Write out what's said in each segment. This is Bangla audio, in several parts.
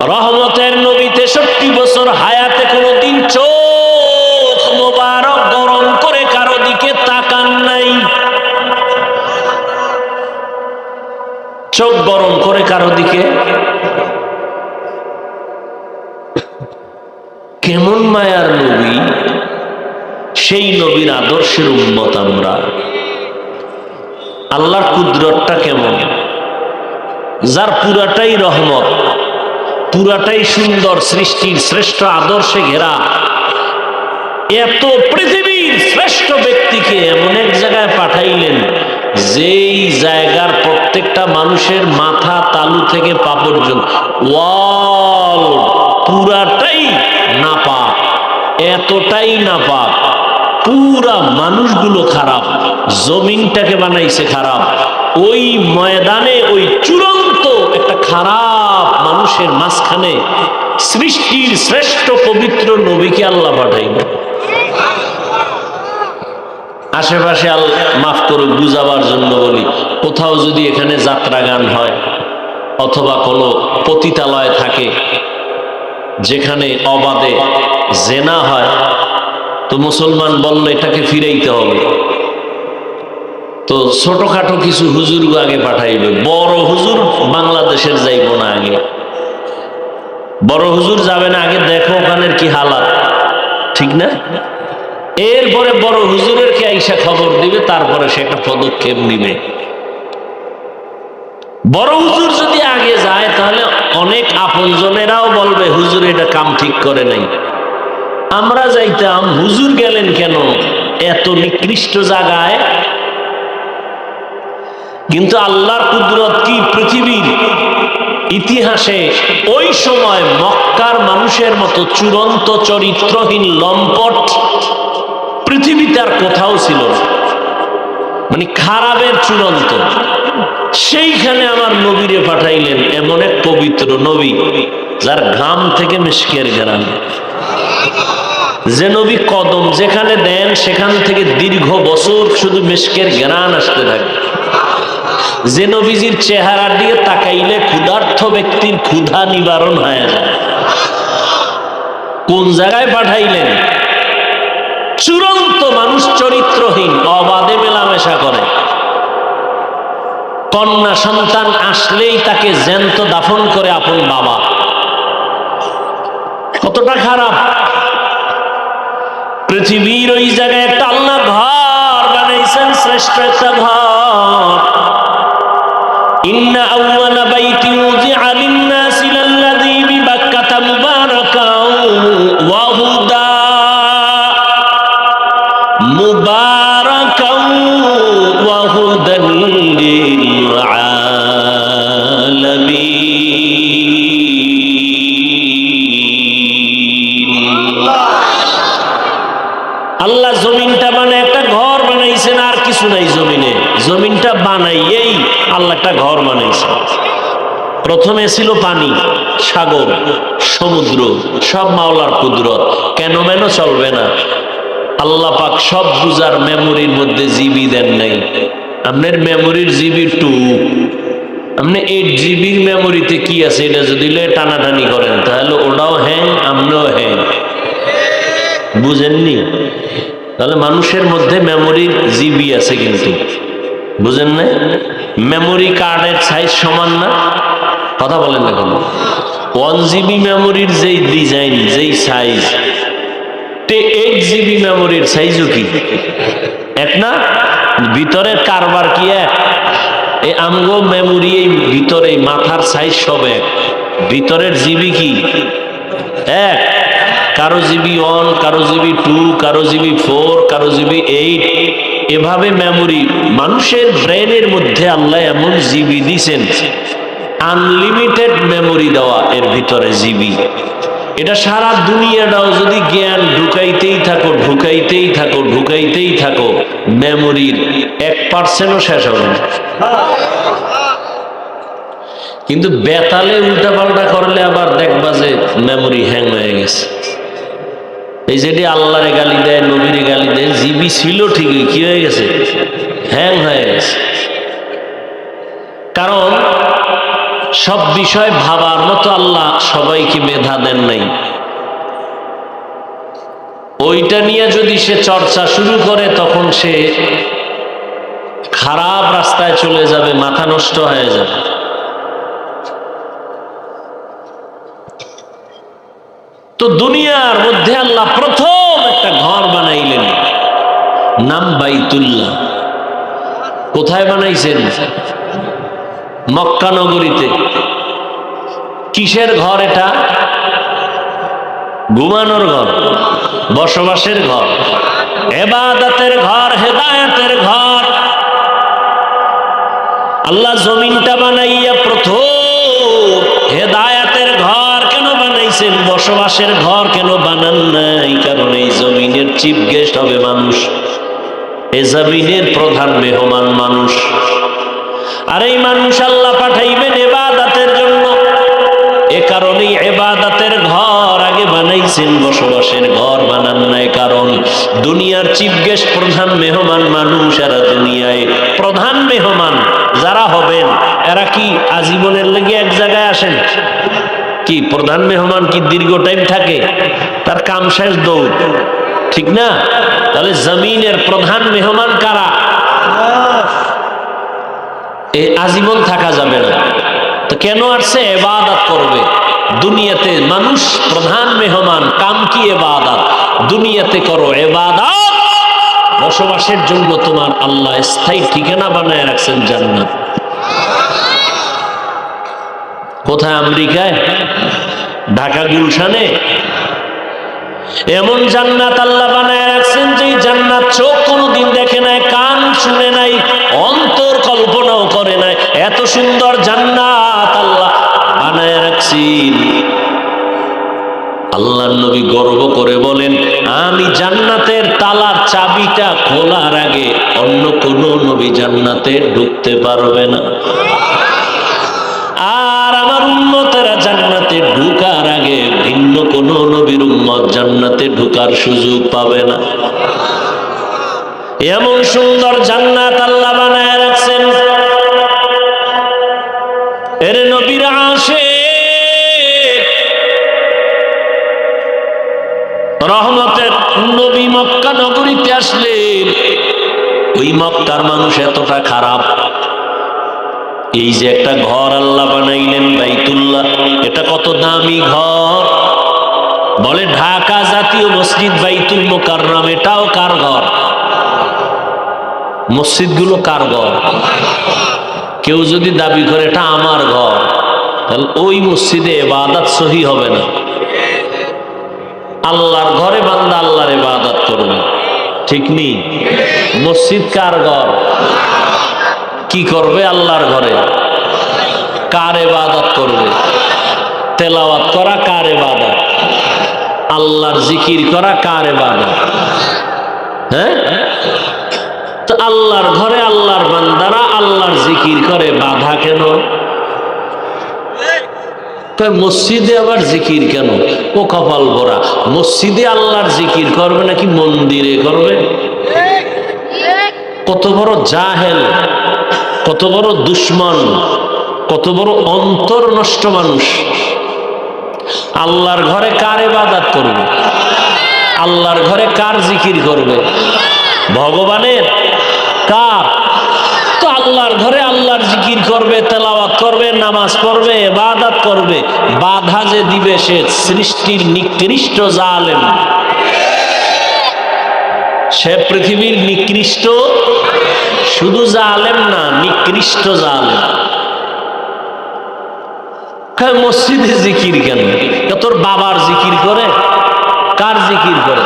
রহমতের নবী তেষট্টি বছর হায়াতে কোনোদিন চোখ মোবারক গরম করে কারও দিকে তাকান নাই। চোখ গরম করে কারও দিকে কেমন মায়ার নবী? সেই নবীর আদর্শের উন্মত আমরা। আল্লাহর কুদরতটা কেমন? যার পুরাটাই রহমত। পুরাটাই সুন্দর সৃষ্টির শ্রেষ্ঠ আদর্শে ঘেরা। এত পৃথিবীর শ্রেষ্ঠ ব্যক্তিকে এমন এক জায়গায় পাঠাইলেন, যেই জায়গার প্রত্যেকটা মানুষের মাথা তালু থেকে পা পর্যন্ত। ওয়াল পুরাটাই নাপাক, এতটাই নাপাক। পুরা মানুষগুলো খারাপ, জমিনটাকে বানাইছে খারাপ। ওই ময়দানে ওই চূড়ান্ত একটা খারাপ মানুষের মাঝখানে সৃষ্টির শ্রেষ্ঠ পবিত্র নবীকে আল্লাহ পাঠাইল আশেপাশে আল মাফ করুক, বুঝাবার জন্য বলি, কোথাও যদি এখানে যাত্রা গান হয় অথবা কোনো পতিতালয় থাকে, যেখানে অবাধে জেনা হয়, তো মুসলমান বললে এটাকে ফিরাইতে হবে। তো ছোটখাটো কিছু হুজুর আগে পাঠাইবে, বড় হুজুর বাংলাদেশের যাইব না আগে। বড় হুজুর যাবে না, আগে দেখো ওখানের কি হালাত। ঠিক না? এরপরে বড় হুজুরের কে আইসা খবর দিবে, তারপরে সে একটা পদক্ষেপ নিবে। বড় হুজুর যদি আগে যায়, তাহলে অনেক আপনজনেরাও বলবে, হুজুর, এটা কাম ঠিক করে নাই। আমরা যাইতাম, হুজুর গেলেন কেন? এত নিকৃষ্ট জায়গায়। কিন্তু আল্লাহর কুদরত কি? পৃথিবীর ইতিহাসে ওই সময় মক্কার মানুষের মতো চূড়ান্ত চরিত্রহীন লম্পট পৃথিবীতে আর কোথাও ছিল মানে খারাপের চূড়ান্ত। সেইখানে আমার নবীরে পাঠাইলেন এমন এক পবিত্র নবী, যার ঘাম থেকে মিশকের ঘেরান। যে নবী কদম যেখানে দেন, সেখান থেকে দীর্ঘ বছর শুধু মিশকের ঘেরান আসতে থাকে। যে নবীজির চেহারা দিয়ে তাকাইলে ক্ষুধার্থ ব্যক্তির ক্ষুধা নিবারণ হয়ে যায়। কোন জায়গায় পাঠাইলেন? চূড়ান্ত মানুষ চরিত্রহীন, অবাধে মেলামেশা করে। কন্যা সন্তান আসলেই তাকে জ্যান্ত দাফন করে আপন বাবা। কতটা খারাপ। পৃথিবীর ওই জায়গায় একটা আল্লাহ ঘর বানাইছেন, শ্রেষ্ঠ একটা ঘর। ইন্না আউয়ালা বাইতি উযিআ লিন-নাসি লাল্লাযী বিবাক্কাতা মুবারাকাও ওয়া হুদা। মুবারাকাও ওয়া হুদান লিল-আলামিন। আল্লাহ জমিনটা মানে একটা ঘর। বানাইছেন আর কিছু নাই জমিনে। জমিনটা বানাইয়েই আল্লাহ একটা ঘর বানাইছে। প্রথমে ছিল পানি, সাগর, সমুদ্র, সব মাওলার কুদরত। কেন মেন চলবে না? আল্লাহ পাক সব বুজার মেমোরির মধ্যে জিবি দেন নাই। আপনার মেমোরির জিবি টু। আপনি এইট জিবির মেমোরিতে কি আছে এটা যদি টানাটানি করেন, তাহলে ওটাও হ্যাং আপনিও হ্যাং। বুঝেননি? তাহলে মানুষের মধ্যে মেমোরির জিবি আছে কিন্তু। বুঝেন না মেমোরি কার্ডের সাইজ সমান না? কথা বলেন না কেন? ওয়ান জিবি মেমোরির যেই ডিজাইন যেই সাইজ এইট জিবি মেমোরির সাইজও কি? এক না? ভিতরের কারবার কি এক? এই আমগো মেমোরি এই ভিতরে মাথার সাইজ সব এক। ভিতরের জিবি কি? এক। কারও জিবি ওয়ান কারও জিবি টু কারও জিবি ফোর কারও জিবি এইট, এভাবে মেমোরি মানুষের ব্রেনের মধ্যে আল্লাহ এমন জিবি দিছেন আনলিমিটেড মেমোরি দেওয়া এর ভিতরে জিবি। এটা সারা দুনিয়াটাও যদি জ্ঞান ঢুকাইতেই থাকো ঢুকাইতেই থাকো ঢুকাইতেই থাকো মেমোরির এক পার্সেন্টও শেষ হবে কিন্তু বেতালে উল্টাপাল্টা করলে আবার দেখবা যে মেমোরি হ্যাং হয়ে গেছে। এই যেটি আল্লাহরে গালি দেয়, নবীরে গালি দেয়, জিবি ছিল ঠিকই, কি হয়ে গেছে? হ্যাং হয়ে গেছে। কারণ সব বিষয় ভাবার মতো আল্লাহ সবাইকে মেধা দেন নাই। ওইটা নিয়ে যদি সে চর্চা শুরু করে, তখন সে খারাপ রাস্তায় চলে যাবে, মাথা নষ্ট হয়ে যাবে। তো দুনিয়ার মধ্যে আল্লাহ প্রথম একটা ঘর বানাইলেন। নাম বাইতুল্লাহ। কোথায় বানাইছেন? মক্কা নগরীতে। কিসের ঘর এটা? ঘুমানোর ঘর, বসবাসের ঘর, এবাদতের ঘর, হেদায়তের ঘর। আল্লাহ জমিনটা বানাইয়া প্রথম কেন বসবাসের ঘর কেন বানান নাই? কারণ এই জমিনের চিফ গেস্ট হবে মানুষ। এ জমিনের প্রধান মেহমান মানুষ। আর এই মানুষ আল্লাহ পাঠাইবেন এবাদাতের জন্য। এ কারণেই এবাদাতের ঘর আগে বানাইছেন, বসবাসের ঘর বানান নাই। কারণ দুনিয়ার চিফ গেস্ট, প্রধান মেহমান মানুষ, এরা দুনিয়ায় প্রধান মেহমান। যারা হবেন, এরা কি আজীবনের লেগে এক জায়গায় আসেন? কি? প্রধান মেহমান কি দীর্ঘ টাইম থাকে? তার কাম শেষ দৌড়। ঠিক না? তাহলে জমিনের প্রধান মেহমান কারা? আজীবন থাকা যাবে না। তো কেন আসছে? এবাদাত করবে। দুনিয়াতে মানুষ প্রধান মেহমান, কাম কি এবাদাত? দুনিয়াতে করো এবাদাত। বসবাসের জন্য তোমার আল্লাহ স্থায়ী ঠিকানা বানায় রাখছেন জান্নাত। কোথায় আমেরিকায়? ঢাকা গুলশানে? এমন জান্নাত আল্লাহ বানায় রাখছেন যে জান্নাত চোখ কোনোদিন দেখে নাই, কান শুনে নাই, অন্তর কল্পনাও করে নাই। এত সুন্দর জান্নাত আল্লাহ বানায় রাখছেন। আল্লাহ নবী গর্ব করে বলেন, আমি জান্নাতের তালার চাবিটা খোলার আগে অন্য কোন নবী জান্নাতে ঢুকতে পারবে না। উন্মতেরা জান্নাতে ঢুকার আগে ভিন্ন কোন নবীর উম্মত জান্নাতে ঢুকার সুযোগ পাবে না। এমন সুন্দর জান্নাত আল্লাহ বানায় রাখছেন। এর নবীর আসে। রহমতের নবী মক্কা নগরীতে আসলেন ওই মক্কার মানুষ এতটা খারাপ। এই যে একটা ঘর আল্লাহ বানাইলেন বাইতুল্লাহ, এটা কত দামি ঘর? বলে ঢাকা জাতীয় মসজিদ বাইতুল মোকাররম, এটাও কার ঘর? মসজিদগুলো কার ঘর? কেউ যদি দাবি করে এটা আমার ঘর, তাহলে ওই মসজিদে এবাদাত সহি হবে না। আল্লাহর ঘরে বান্দা আল্লাহর ইবাদত করবে। ঠিক নেই? মসজিদ কার ঘর? কি করবে আল্লাহর ঘরে? কার ইবাদত করবে? তেলাওয়াত করা কার ইবাদত? আল্লাহর জিকির করা কার ইবাদত? হ্যাঁ? তো আল্লাহর ঘরে আল্লাহর বান্দারা আল্লাহর জিকির করে, বাধা কেন? মসজিদে আবার জিকির কেন? ও কপাল ভরা। মসজিদে আল্লাহর জিকির করবে নাকি মন্দিরে করবে? কত বড় জাহেল। কত বড় দুশ্মন, কত বড় অন্তর নষ্ট মানুষ। আল্লাহর ঘরে কার এবাদাত করবে? আল্লাহর ঘরে কার জিকির করবে? ভগবানের কার? তো আল্লাহর ঘরে আল্লাহর জিকির করবে, তেলাওয়াত করবে, নামাজ পড়বে এবাদাত করবে। বাধা যে দিবে সে সৃষ্টির নিকৃষ্ট জালেম। সে পৃথিবীর নিকৃষ্ট, শুধু জালেম না, নিকৃষ্ট জালেম কয়, মসজিদে জিকির কেন? তোর বাবার জিকির করে? কার জিকির করে?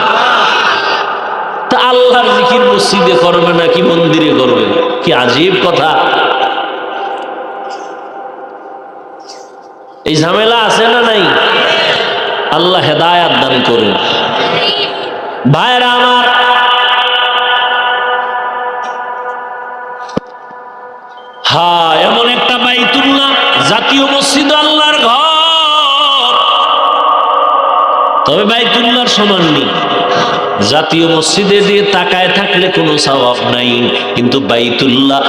তা আল্লাহর জিকির মসজিদে করবে নাকি মন্দিরে করবে? কি আজীব কথা। এই ঝামেলা আছে না নাই? আল্লাহ হেদায়াত দান করুন। ভাইরা আমার জাতীয় মসজিদ আল্লাহর ঘর। তবে বাইতুল্লাহর সমান নেই। জাতীয় মসজিদে দিয়ে তাকায় থাকলে কোনো স্বভাব নাই। কিন্তু বাইতুল্লাহ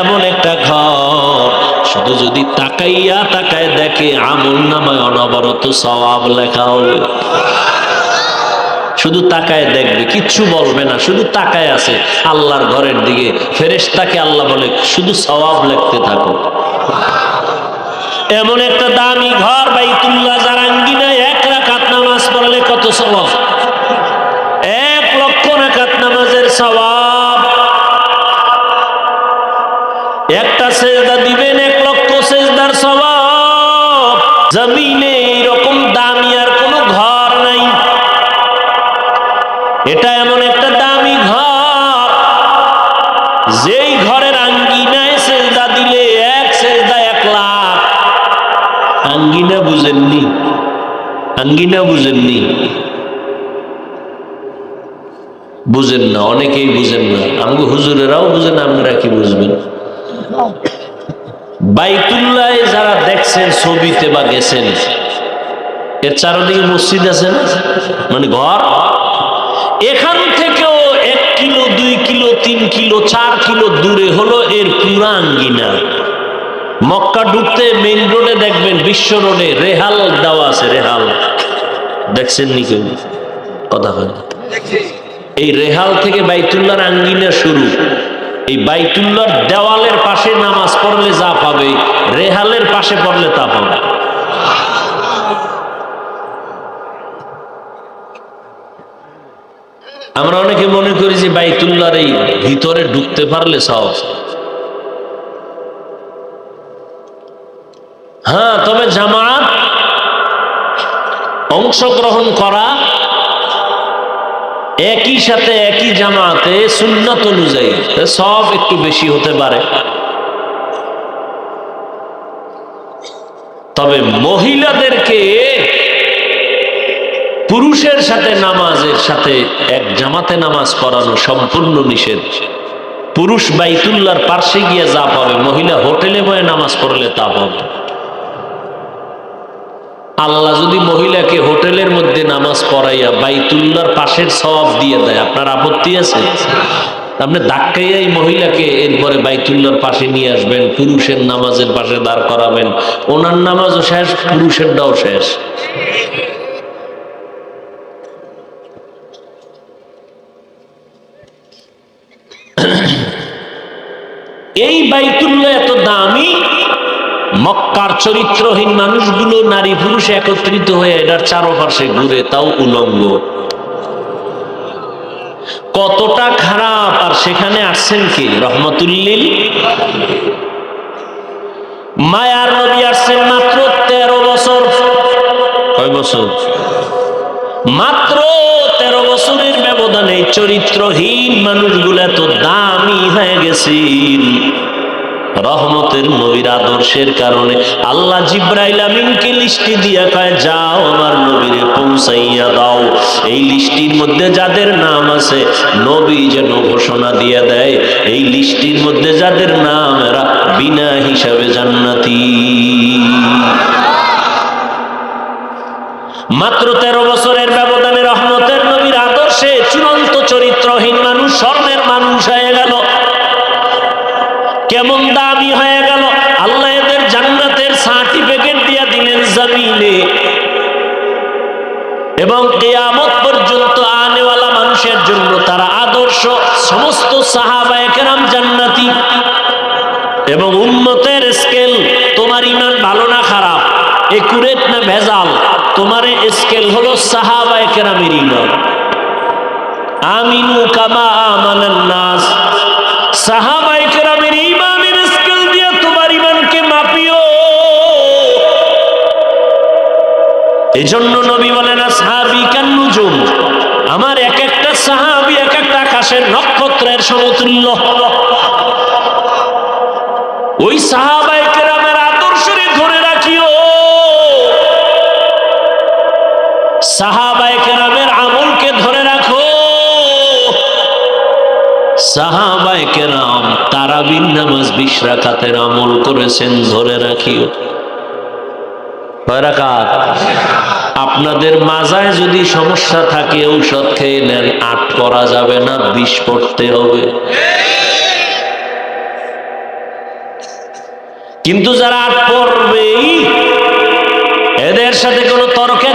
এমন একটা ঘর, শুধু যদি তাকাইয়া তাকায় দেখে আমল নামায় অনবরত স্বভাব লেখা হবে। শুধু তাকায় দেখবে, কিচ্ছু বলবে না, শুধু তাকায় আছে। আল্লাহর ঘরের দিকে ফেরেশতাকে আল্লাহ বলে, শুধু স্বভাব লিখতে থাকো। এমন একটা দামি ঘর বাই তুল্লা জারাঙ্গিনা এক রাখাত নামাজ পড়ালে কত স্বভাব এক লক্ষ রাখাত নামাজের স্বভাব একটা সেজদা দিবেন, এক লক্ষ সেজদার স্বভাব জমিনে আঙ্গিনা বুঝেননি। বুঝেন না, অনেকেই বুঝেন না। আমাকে হুজুরেরাও বুঝেন, আপনারা কি বুঝবেন? বাইতুল্লাহ যারা দেখছেন, ছবিতে বা গেছেন, এর চারদিকে মসজিদ আছে না? মানে ঘর? এখান থেকেও এক কিলো, দুই কিলো, তিন কিলো, চার কিলো দূরে হলো এর পুরা আঙ্গিনা। মক্কা ঢুকতে মেইন রোডে দেখবেন বিশ্ব রোডে রেহাল দেওয়া আছে, রেহাল। দেখছেন নি কেউ? কথা হয়। এই রেহাল থেকে বাইতুল্লাহর আঙ্গিনা শুরু। এই বাইতুল্লাহর দেওয়ালের পাশে নামাজ পড়লে যা পাবে, রেহালের পাশে পড়লে তা পাবে। আমরা অনেকে মনে করি যে বাইতুল্লার এই ভিতরে ঢুকতে পারলে সব হ্যাঁ তবে জামাত অংশগ্রহণ করা একই সাথে একই জামাতে সুন্নত অনুযায়ী সব একটু বেশি হতে পারে। তবে মহিলাদেরকে পুরুষের সাথে নামাজের সাথে এক জামাতে নামাজ পড়ানো সম্পূর্ণ নিষেধ। পুরুষ বাইতুল্লার পার্শ্বে গিয়ে যা পাবে মহিলা হোটেলে বয়ে নামাজ পড়লে তা পাবে আল্লাহ যদি মহিলাকে হোটেলের মধ্যে নামাজ পড়াইয়া বাইতুল্লার পাশের সওয়াব দিয়ে দেয়, আপনার আপত্তি আছে? আপনি ধাক্কাইয়া এই মহিলাকে এরপরে বাইতুল্লার পাশে নিয়ে আসবেন, পুরুষের নামাজের পাশে দাঁড় করাবেন, ওনার নামাজও শেষ, পুরুষেরটাও শেষ। এই বাইতুল্লাহ এত দামি মক্কার চরিত্রহীন মানুষগুলো নারী পুরুষ একত্রিত হয়ে এটার চারপাশে ঘুরে, তাও উলঙ্গ। কতটা খারাপ, আর সেখানে আসছেন কি? রহমতুল্লিল। মায়ার নবী আসছেন মাত্র তেরো বছর। কয় বছর? মাত্র তেরো বছরের ব্যবধানে চরিত্রহীন মানুষগুলো এত দামি হয়ে গেছিল রহমতের নবীর আদর্শের কারণে আল্লাহ জিব্রাইল আমিনকে লিস্টি দিয়া কয়, যাও আমার নবীরে পৌঁছাইয়া দাও। এই লিস্টির মধ্যে যাদের নাম আছে, নবী যেন ঘোষণা দিয়ে দেয়, এই লিস্টির মধ্যে যাদের নাম, এরা বিনা হিসাবে জান্নাতি। মাত্র তেরো বছরের ব্যবধানে রহমতের নবীর আদর্শে চূড়ান্ত চরিত্রহীন মানুষ, স্বর্ণের মানুষ হয়ে গেল। কেমন দামি হয়ে গেল। আল্লাহ এদের জান্নাতের সার্টিফিকেট দিয়া দিলেন জমিনে। এবং কেয়ামত পর্যন্ত আনেওয়ালা মানুষের জন্য তারা আদর্শ সমস্ত সাহাবায়ে কেরাম জান্নাতি। এবং উন্নতের স্কেল তোমার ইমান ভালো না খারাপ একুরেট না ভেজাল, তোমার স্কেল হলো সাহাবায়ে কেরামের ইমান। আমিনু কামা আমানান নাস। সাহাবায়ে এজন্য নবী বলেন সাহাবি কান্নুজুম। আমার এক একটা সাহাবি, এক একটা আকাশের নক্ষত্রের সমতুল্য। ওই সাহাবাই কেরামের আদর্শরে ধরে রাখিও। সাহাবাই কেরামের আমলকে ধরে রাখো। সাহাবাই কেরাম তারাবিন নামাজ বিশ রাকাতের আমল করেছেন, ধরে রাখিও। আপনাদের মাজায় যদি সমস্যা থাকে, ঔষধ খেয়ে নেন, আট করা যাবে না, বিষ পড়তে হবে। কিন্তু যারা আট পড়বেই, এদের সাথে কোনো তর্কে